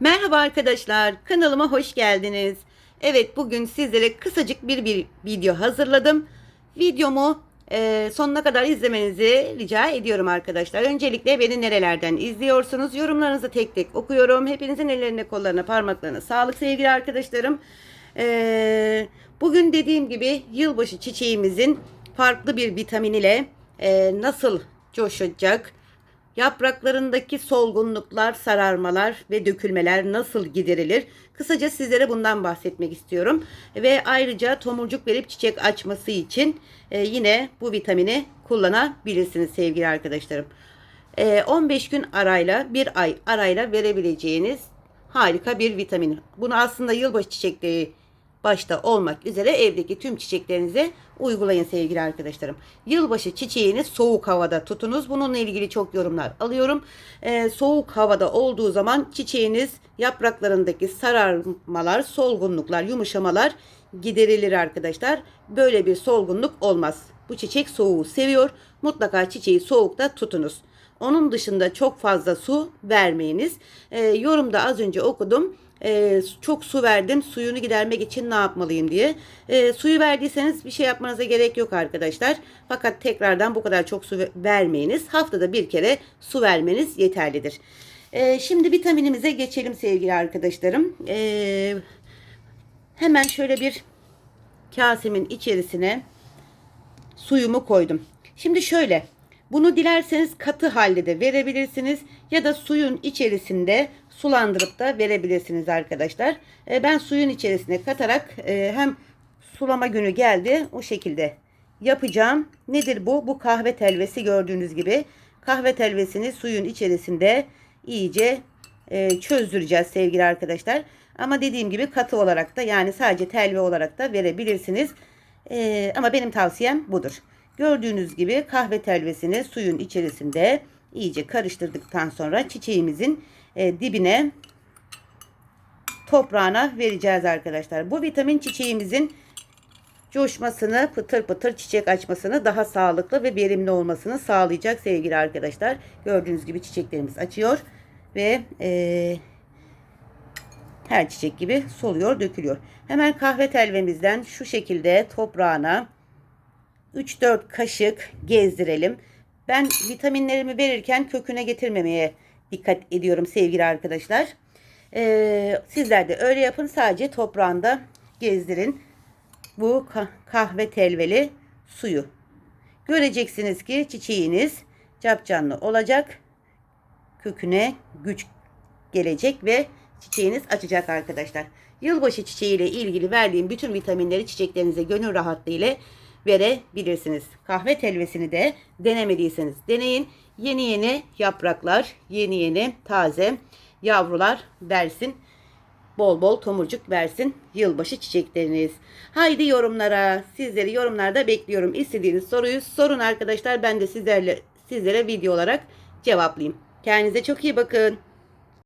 Merhaba arkadaşlar, kanalıma hoş geldiniz. Evet, bugün sizlere kısacık bir, bir video hazırladım. Videomu e, sonuna kadar izlemenizi rica ediyorum arkadaşlar. Öncelikle beni nerelerden izliyorsunuz? Yorumlarınızı tek tek okuyorum. Hepinizin ellerine, kollarına, parmaklarına sağlık sevgili arkadaşlarım. E, bugün dediğim gibi yılbaşı çiçeğimizin farklı bir vitamin ile e, nasıl coşacak, Yapraklarındaki solgunluklar, sararmalar ve dökülmeler nasıl giderilir? Kısaca sizlere bundan bahsetmek istiyorum. Ve ayrıca tomurcuk verip çiçek açması için e, yine bu vitamini kullanabilirsiniz sevgili arkadaşlarım. E, 15 gün arayla, bir ay arayla verebileceğiniz harika bir vitamin. Bunu aslında yılbaşı çiçekleri başta olmak üzere evdeki tüm çiçeklerinize uygulayın sevgili arkadaşlarım. Yılbaşı çiçeğini soğuk havada tutunuz. Bununla ilgili çok yorumlar alıyorum. Ee, soğuk havada olduğu zaman çiçeğiniz yapraklarındaki sararmalar, solgunluklar, yumuşamalar giderilir arkadaşlar. Böyle bir solgunluk olmaz. Bu çiçek soğuğu seviyor. Mutlaka çiçeği soğukta tutunuz. Onun dışında çok fazla su vermeyiniz. Ee, yorumda az önce okudum. Ee, çok su verdim. Suyunu gidermek için ne yapmalıyım diye. Ee, suyu verdiyseniz bir şey yapmanıza gerek yok arkadaşlar. Fakat tekrardan bu kadar çok su vermeyiniz. Haftada bir kere su vermeniz yeterlidir. Ee, şimdi vitaminimize geçelim sevgili arkadaşlarım. Ee, hemen şöyle bir kasemin içerisine suyumu koydum. Şimdi şöyle bunu dilerseniz katı halde de verebilirsiniz ya da suyun içerisinde sulandırıp da verebilirsiniz arkadaşlar. E, ben suyun içerisine katarak e, hem sulama günü geldi o şekilde yapacağım. Nedir bu? Bu kahve telvesi gördüğünüz gibi kahve telvesini suyun içerisinde iyice e, çözdüreceğiz sevgili arkadaşlar. Ama dediğim gibi katı olarak da yani sadece telve olarak da verebilirsiniz. E, ama benim tavsiyem budur. Gördüğünüz gibi kahve telvesini suyun içerisinde iyice karıştırdıktan sonra çiçeğimizin e, dibine toprağına vereceğiz arkadaşlar. Bu vitamin çiçeğimizin coşmasını, pıtır pıtır çiçek açmasını daha sağlıklı ve verimli olmasını sağlayacak sevgili arkadaşlar. Gördüğünüz gibi çiçeklerimiz açıyor ve e, her çiçek gibi soluyor, dökülüyor. Hemen kahve telvemizden şu şekilde toprağına 3-4 kaşık gezdirelim. Ben vitaminlerimi verirken köküne getirmemeye dikkat ediyorum sevgili arkadaşlar. Ee, sizler de öyle yapın. Sadece toprağında gezdirin bu kahve telveli suyu. Göreceksiniz ki çiçeğiniz capcanlı olacak. Köküne güç gelecek ve çiçeğiniz açacak arkadaşlar. Yılbaşı çiçeği ile ilgili verdiğim bütün vitaminleri çiçeklerinize gönül rahatlığı ile verebilirsiniz. Kahve telvesini de denemediyseniz deneyin. Yeni yeni yapraklar, yeni yeni taze yavrular versin. Bol bol tomurcuk versin yılbaşı çiçekleriniz. Haydi yorumlara. Sizleri yorumlarda bekliyorum. İstediğiniz soruyu sorun arkadaşlar. Ben de sizlerle sizlere video olarak cevaplayayım. Kendinize çok iyi bakın.